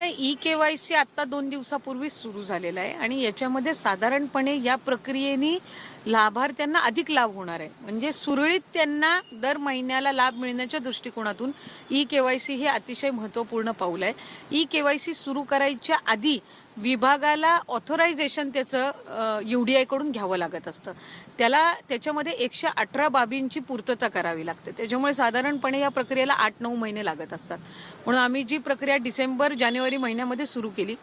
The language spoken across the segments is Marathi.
ई के वाय सी आत्ता दोन दिवसापूर्वीच सुरू झालेला आहे आणि याच्यामध्ये साधारणपणे या प्रक्रियेने लाभार्थ्यांना अधिक लाभ होणार आहे. म्हणजे सुरळीत त्यांना दर महिन्याला लाभ मिळण्याच्या दृष्टिकोनातून ई के वाय सी हे अतिशय महत्त्वपूर्ण पाऊल आहे. ई के वाय सी सुरू करायच्या आधी विभागाला ऑथोरायझेशन त्याचं यू डी आयकडून घ्यावं लागत असतं. त्याला त्याच्यामध्ये एकशे अठरा बाबींची पूर्तता करावी लागते. त्याच्यामुळे साधारणपणे या प्रक्रियेला आठ नऊ महिने लागत असतात. म्हणून आम्ही जी प्रक्रिया डिसेंबर जानेवारी महिन्यामध्ये सुरू केली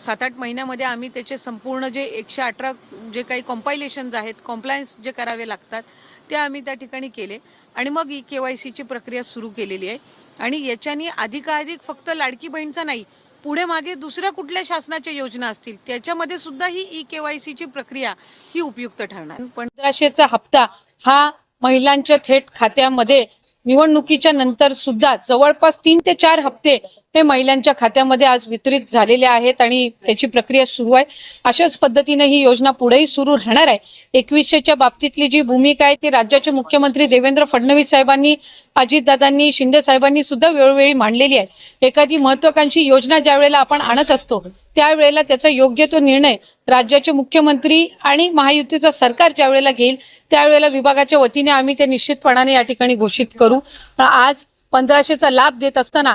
सात आठ महिन्यामध्ये आम्ही त्याचे संपूर्ण जे एकशे अठरा जे काही कॉम्पायलेशन्स आहेत कॉम्प्लायन्स जे करावे लागतात ते आम्ही त्या ठिकाणी केले. आणि मग ई के वाय सीची प्रक्रिया सुरू केलेली आहे. आणि याच्यानी अधिकाधिक फक्त लाडकी बहीणचा नाही पुढे मागे दुसऱ्या कुठल्या शासनाच्या योजना असतील त्याच्यामध्ये सुद्धा ही ई के वाय सीची प्रक्रिया ही उपयुक्त ठरणार. पंधराशेचा हप्ता हा महिलांच्या थेट खात्यामध्ये निवडणुकीच्या नंतर सुद्धा जवळपास तीन ते चार हप्ते हे महिलांच्या खात्यामध्ये आज वितरित झालेले आहेत आणि त्याची प्रक्रिया सुरू आहे. अशाच पद्धतीने ही योजना पुढेही सुरू राहणार आहे. एकवीसशेच्या बाबतीतली जी भूमिका आहे ती राज्याचे मुख्यमंत्री देवेंद्र फडणवीस साहेबांनी अजितदादांनी शिंदे साहेबांनी सुद्धा वेळोवेळी मांडलेली आहे. एखादी महत्वाकांक्षी योजना ज्या वेळेला आपण आणत असतो त्यावेळेला त्याचा योग्य तो निर्णय राज्याचे मुख्यमंत्री आणि महायुतीचं सरकार ज्या वेळेला घेईल त्यावेळेला विभागाच्या वतीने आम्ही ते निश्चितपणाने या ठिकाणी घोषित करू. आज पंधराशेचा लाभ देत असताना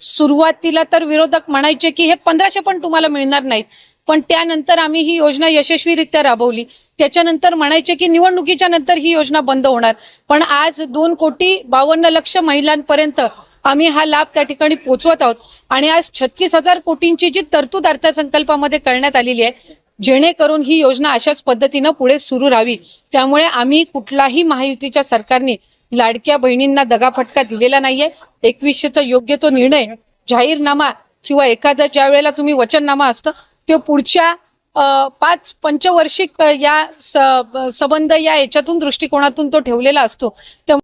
सुरुवातीला तर विरोधक म्हणायचे की हे पंधराशे पण तुम्हाला मिळणार नाहीत. पण त्यानंतर आम्ही ही योजना यशस्वीरित्या राबवली. त्याच्यानंतर म्हणायचे की निवडणुकीच्या नंतर ही योजना बंद होणार. पण आज दोन कोटी बावन्न लक्ष महिलांपर्यंत आम्ही हा लाभ त्या ठिकाणी पोहोचवत आहोत. आणि आज छत्तीस हजार कोटींची जी तरतूद अर्थसंकल्पामध्ये करण्यात आलेली आहे जेणेकरून ही योजना अशाच पद्धतीनं पुढे सुरू राहावी. त्यामुळे आम्ही कुठलाही महायुतीच्या सरकारने लाडक्या बहिणींना दगाफटका दिलेला नाहीये. एकवीसशेचा योग्य तो निर्णय जाहीरनामा किंवा एखादा ज्या वेळेला तुम्ही वचननामा असतं ते पुढच्या पाच पंचवर्षिक या संबंध या याच्यातून दृष्टिकोनातून तो ठेवलेला असतो.